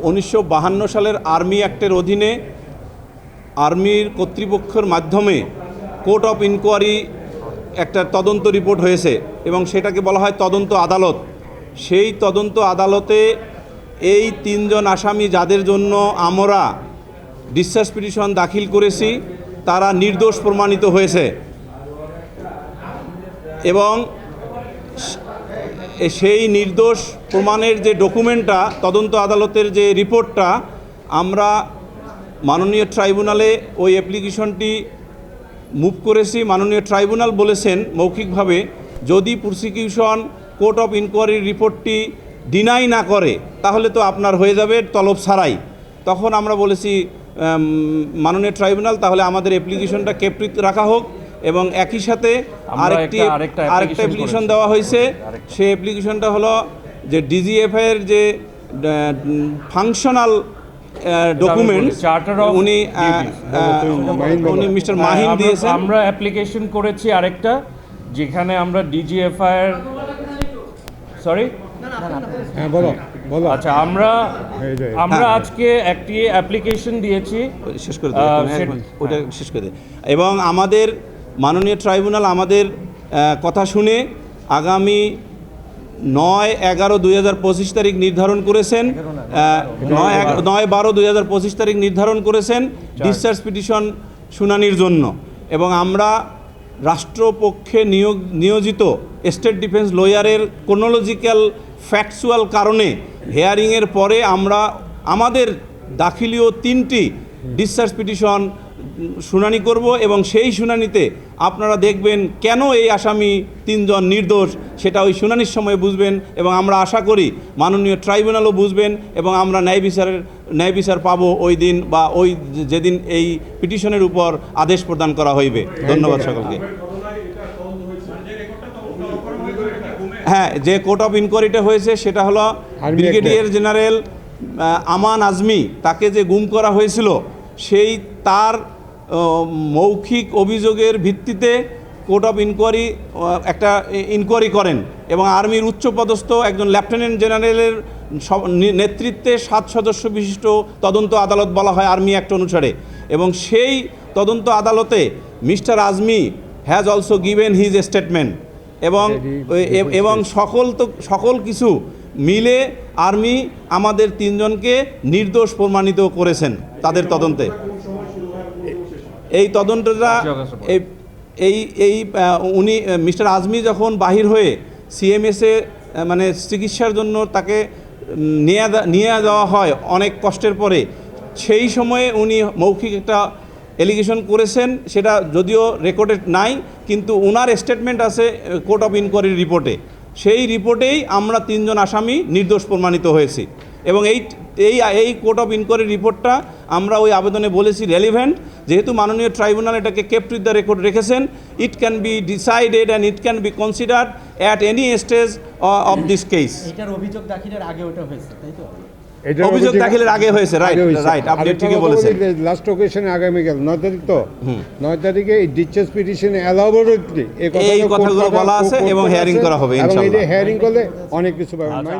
উনিশশো সালের আর্মি অ্যাক্টের অধীনে আর্মির কর্তৃপক্ষের মাধ্যমে কোর্ট অফ ইনকোয়ারি একটা তদন্ত রিপোর্ট হয়েছে এবং সেটাকে বলা হয় তদন্ত আদালত। সেই তদন্ত আদালতে এই তিনজন আসামি যাদের জন্য আমরা ডিসচার্জ পিটিশন দাখিল করেছি, তারা নির্দোষ প্রমাণিত হয়েছে। এবং সেই নির্দোষ প্রমাণের যে ডকুমেন্টটা, তদন্ত আদালতের যে রিপোর্টটা, আমরা মাননীয় ট্রাইব্যুনালে ওই অ্যাপ্লিকেশনটি মুভ করেছি। মাননীয় ট্রাইব্যুনাল বলেছেন মৌখিকভাবে, যদি প্রসিকিউশন কোর্ট অফ ইনকোয়ারির রিপোর্টটি ডিনাই না করে, তাহলে তো আপনার হয়ে যাবে তলব ছাড়াই। তখন আমরা বলেছি মাননীয় ট্রাইব্যুনাল, তাহলে আমাদের অ্যাপ্লিকেশনটা কেপ্রিত রাখা হোক। এবং একই সাথে আরেকটি একটা- আরেকটা অ্যাপ্লিকেশন দেওয়া হয়েছে। সেই অ্যাপ্লিকেশনটা হলো যে ডিজিএফআই এর যে ফাংশনাল ডকুমেন্ট of উনি উনি মিস্টার হ্যাঁ, মাহিন আমরা- দিয়েছেন। আমরা অ্যাপ্লিকেশন করেছি আরেকটা যেখানে আমরা ডিজিএফআই এর সরি হ্যাঁ বলো বলো। আচ্ছা আমরা আমরা হ্যাঁ। আজকে একটি অ্যাপ্লিকেশন দিয়েছি। শেষ করে একবার ওটা শেষ করে দিই। এবং আমাদের মাননীয় ট্রাইব্যুনাল আমাদের কথা শুনে আগামী নয় এগারো দুই হাজার পঁচিশ তারিখ নির্ধারণ করেছেন নয় নয় বারো দুই হাজার পঁচিশ তারিখ নির্ধারণ করেছেন ডিসচার্জ পিটিশন শুনানির জন্য। এবং আমরা রাষ্ট্রপক্ষে নিয়োগ, নিয়োজিত স্টেট ডিফেন্স লয়ারের কোনোলজিক্যাল ফ্যাকচুয়াল কারণে হেয়ারিংয়ের পরে আমরা আমাদের দাখিলীয় তিনটি ডিসচার্জ পিটিশন শুনানি করব এবং সেই শুনানিতে আপনারা দেখবেন কেন এই আসামি তিনজন নির্দোষ সেটা ওই শুনানির সময় বুঝবেন এবং আমরা আশা করি মাননীয় ট্রাইব্যুনালও বুঝবেন এবং আমরা ন্যায় বিচারের ন্যায় বিচার পাবো ওই দিন বা ওই যেদিন এই পিটিশনের উপর আদেশ প্রদান করা হইবে। ধন্যবাদ সকলকে। হ্যাঁ যে কোর্ট অফ ইনকোয়ারিটা হয়েছে সেটা হলো ব্রিগেডিয়ার জেনারেল আমান আজমি তাকে যে গুম করা হয়েছিল সেই তার মৌখিক অভিযোগের ভিত্তিতে কোর্ট অফ ইনকোয়ারি একটা ইনকোয়ারি করেন এবং আর্মির উচ্চপদস্থ একজন লেফটেন্যান্ট জেনারেলের সব- নেতৃত্বে সাত সদস্য বিশিষ্ট তদন্ত আদালত বলা হয় আর্মি অ্যাক্ট অনুসারে। এবং সেই তদন্ত আদালতে mister Azmi has also given his statement এবং এবং সকল তো সকল কিছু মিলে আর্মি আমাদের তিনজনকে নির্দোষ প্রমাণিত করেছেন তাদের তদন্তে। এই তদন্তটা এই এই উনি মিস্টার আজমি যখন বাহির হয়ে সিএমএসে মানে চিকিৎসার জন্য তাকে নিয়ে নিয়ে যাওয়া হয় অনেক কষ্টের পরে সেই সময়ে উনি মৌখিক একটা এলিগেশন করেছেন সেটা যদিও রেকর্ডেড নাই কিন্তু ওনার স্টেটমেন্ট আছে কোর্ট অফ ইনকোয়ারির রিপোর্টে সেই রিপোর্টেই আমরা তিনজন আসামি নির্দোষ প্রমাণিত হয়েছি। এবং এই এই এই কোর্ট অফ ইনকোয়ারি রিপোর্টটা আমরা ওই আবেদনে বলেছি রেলিভেন্ট যেহেতু মাননীয় ট্রাইব্যুনাল এটাকে কেপ্ট উইথ দ্য রেকর্ড রেখেছেন it can be decided and it can be considered at any stage of this case এটার অভিযোগ দাখিলের আগে ওটা হয়েছে তাই তো? অভিযোগ দাখিলের আগে হয়েছে, right, right, আপনি ঠিকই বলেছেন। লাস্ট ওকেশনে আগামীকাল নয় তারিখ তো? নয় তারিখে এই ডিসচার্জ পিটিশন এলাবোরেটলি এই কথাগুলো বলা আছে এবং hearing করা হবে, ইনশাআল্লাহ। হেয়ারিং করলে অনেক কিছু পাবেন। আচ্ছা